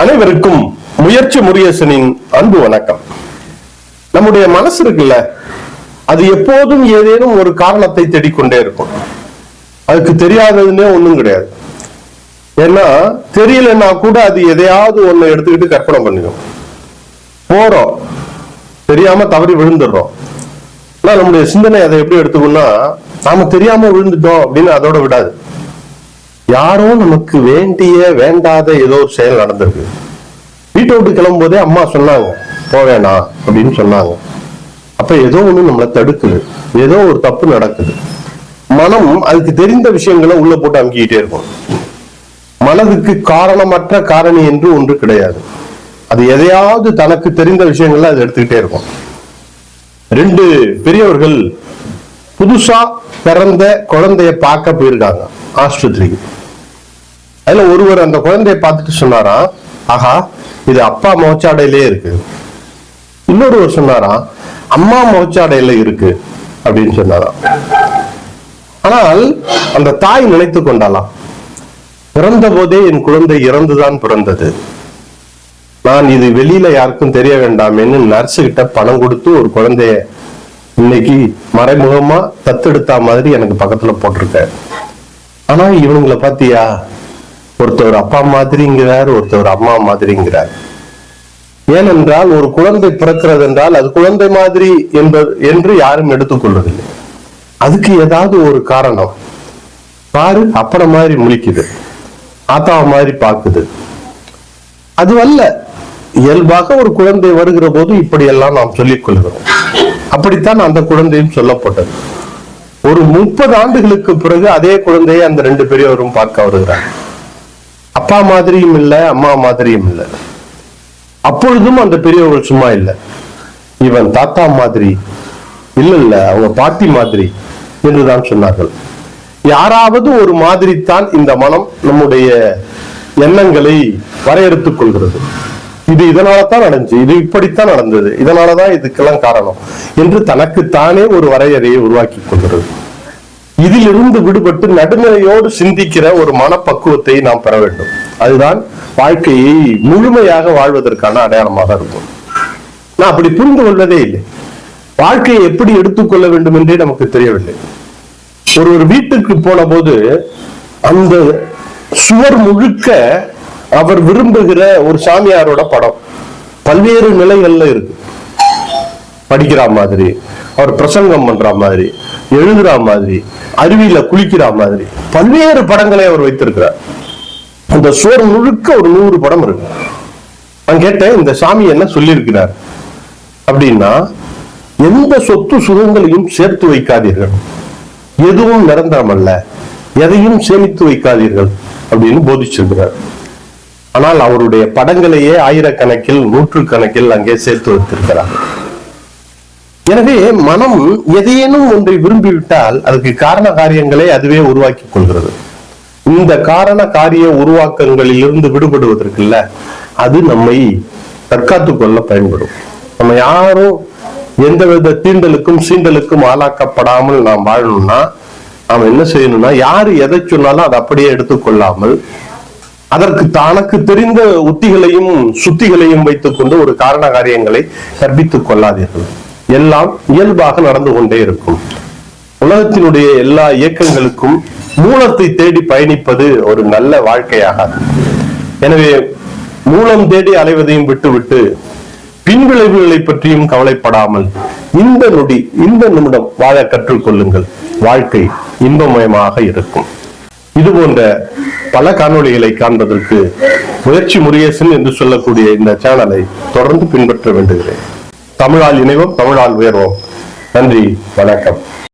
அனைவருக்கும் முயற்சி முரியசனின் அன்பு வணக்கம். நம்முடைய மனசு இருக்குல்ல அது எப்போதும் ஏதேனும் ஒரு காரணத்தை தேடிக்கொண்டே இருக்கும். அதுக்கு தெரியாததுன்னே ஒண்ணும் கிடையாது. ஏன்னா தெரியலன்னா கூட அது எதையாவது ஒண்ணு எடுத்துக்கிட்டு கற்பனை பண்ணிடும் போறோம். தெரியாம தவறி விழுந்துடுறோம். ஆனா நம்முடைய சிந்தனை அதை எப்படி எடுத்துக்கணும்னா நாம தெரியாம விழுந்துட்டோம் அப்படின்னு அதோட விடாது. யாரோ நமக்கு வேண்டிய வேண்டாத ஏதோ ஒரு செயல் நடந்திருக்கு. வீட்டை விட்டு கிளம்பும் போதே அம்மா சொன்னாங்க போவேணா அப்படின்னு சொன்னாங்க. அப்ப ஏதோ ஒண்ணு நம்மளை தடுக்குது. ஏதோ ஒரு தப்பு நடக்குது. மனம் அதுக்கு தெரிந்த விஷயங்களை உள்ள போட்டு அமுக்கிக்கிட்டே இருக்கும். மனதுக்கு காரணமற்ற காரணி என்று ஒன்று கிடையாது. அது எதையாவது தனக்கு தெரிந்த விஷயங்கள்ல அது எடுத்துக்கிட்டே இருக்கும். ரெண்டு பெரியவர்கள் புதுசா பிறந்த குழந்தைய பார்க்க போயிருக்காங்க ஆஸ்பத்திரிக்கு. அதுல ஒருவர் அந்த குழந்தைய பார்த்துட்டு சொன்னாராம் ஆஹா இது அப்பா மோச்சாடையிலே இருக்கு. இன்னொருவர் சொன்னாராம் அம்மா மோச்சாடையில இருக்கு அப்படின்னு சொன்னாராம் ஆனால் அந்த தாய் நினைத்து கொண்டாலாம் பிறந்த போதே என் குழந்தை இறந்துதான் பிறந்தது. நான் இது வெளியில யாருக்கும் தெரிய வேண்டாமேன்னு நர்ஸு கிட்ட பணம் கொடுத்து ஒரு குழந்தைய இன்னைக்கு மறைமுகமா தத்தெடுத்த மாதிரி எனக்கு பக்கத்துல போட்டிருக்க. ஆனா இவனுங்களை பாத்தியா ஒருத்தவர் அப்பா மாதிரிங்கிறார் ஒருத்தவர் அம்மா மாதிரிங்கிறார். ஏனென்றால் ஒரு குழந்தை பிறக்கிறது என்றால் அது குழந்தை மாதிரி என்பது என்று யாரும் எடுத்துக்கொள்வதில்லை. அதுக்கு ஏதாவது ஒரு காரணம். பாரு அப்பட மாதிரி முழிக்குது. ஆத்தாவை மாதிரி பார்க்குது. அதுவல்ல இயல்பாக ஒரு குழந்தை வருகிற போது இப்படியெல்லாம் நாம் சொல்லிக் கொள்கிறோம். அப்படித்தான் அந்த குழந்தையும் சொல்லப்பட்டது. ஒரு முப்பது ஆண்டுகளுக்கு பிறகு அதே குழந்தையை அந்த ரெண்டு பெரியவரும் பார்க்க வருகிறார். அப்பா மாதிரியும் இல்ல அம்மா மாதிரியும் இல்ல. அப்பொழுதும் அந்த பெரியவர்கள் சும்மா இல்ல. இவன் தாத்தா மாதிரி இல்ல இல்ல அவங்க பாட்டி மாதிரி என்றுதான் சொன்னார்கள். யாராவது ஒரு மாதிரி தான் இந்த மனம் நம்முடைய எண்ணங்களை வரையறுத்துக் கொள்கிறது. இது இதனால தான் நடந்துச்சு இது இப்படித்தான் நடந்தது இதனாலதான் இதுக்கெல்லாம் காரணம் என்று தனக்குத்தானே ஒரு வரையறையை உருவாக்கி கொள்கிறது. இதிலிருந்து விடுபட்டு நடுநிலையோடு சிந்திக்கிற ஒரு மனப்பக்குவத்தை நாம் பெற வேண்டும். அதுதான் வாழ்க்கையை முழுமையாக வாழ்வதற்கான அடையாளமாக இருக்கும். நான் அப்படி புரிந்து கொள்வதே இல்லை. வாழ்க்கையை எப்படி எடுத்துக்கொள்ள வேண்டும் என்றே நமக்கு தெரியவில்லை. ஒரு ஒரு வீட்டுக்கு போன போது அந்த சுவர் முழுக்க அவர் விரும்புகிற ஒரு சாமியாரோட படம். பல்வேறு நிலைகள்ல இருக்கு. படிக்கிற மாதிரி அவர் பிரசங்கம் பண்ற மாதிரி எழுதுற மாதிரி அருவியில குளிக்கிற மாதிரி பல்வேறு படங்களை அவர் வைத்திருக்கிறார். அந்த சோறு முழுக்க ஒரு நூறு படம் இருக்கு. நான் கேட்டேன் இந்த சாமி என்ன சொல்லியிருக்கிறார்? அப்படின்னா எந்த சொத்து சுகங்களையும் சேர்த்து வைக்காதீர்கள். எதுவும் நிரந்தரமல்ல எதையும் சேமித்து வைக்காதீர்கள் அப்படின்னு போதிச்சிருக்கிறார். ஆனால் அவருடைய படங்களையே ஆயிரக்கணக்கில் நூற்றுக்கணக்கில் அங்கே சேர்த்து வைத்திருக்கிறார். எனவே மனம் எதையேனும் ஒன்றை விரும்பிவிட்டால் அதுக்கு காரண காரியங்களை அதுவே உருவாக்கி கொள்கிறது. இந்த காரண காரிய உருவாக்கங்களில் இருந்து விடுபடுவதற்குல்ல அது நம்மை தற்காத்து கொள்ள பயன்படும். நம்ம யாரும் எந்தவித தீண்டலுக்கும் சீண்டலுக்கும் ஆளாக்கப்படாமல் நாம் வாழணும்னா நாம் என்ன செய்யணும்னா யாரு எதை சொன்னாலும் அதை அப்படியே எடுத்துக்கொள்ளாமல் அதற்கு தனக்கு தெரிந்த உத்திகளையும் சுத்திகளையும் வைத்துக் கொண்டு ஒரு காரண காரியங்களை கற்பித்துக் கொள்ளாதீர்கள். எல்லாம் இயல்பாக நடந்து கொண்டே இருக்கும். உலகத்தினுடைய எல்லா இயக்கங்களுக்கும் மூலத்தை தேடி பயணிப்பது ஒரு நல்ல வாழ்க்கையாகாது. எனவே மூலம் தேடி அலைவதையும் விட்டுவிட்டு பின்விளைவுகளை பற்றியும் கவலைப்படாமல் இந்த நொடி இந்த நிமிடம் வாழ கற்றுக்கொள்ளுங்கள் வாழ்க்கை இன்பமயமாக இருக்கும். இது போன்ற பல காணொளிகளை காண்பதற்கு முயற்சி முருகேசன் என்று சொல்லக்கூடிய இந்த சேனலை தொடர்ந்து பின்பற்ற வேண்டுகிறேன். தமிழால் இணைவோம் தமிழால் உயர்வோம். நன்றி வணக்கம்.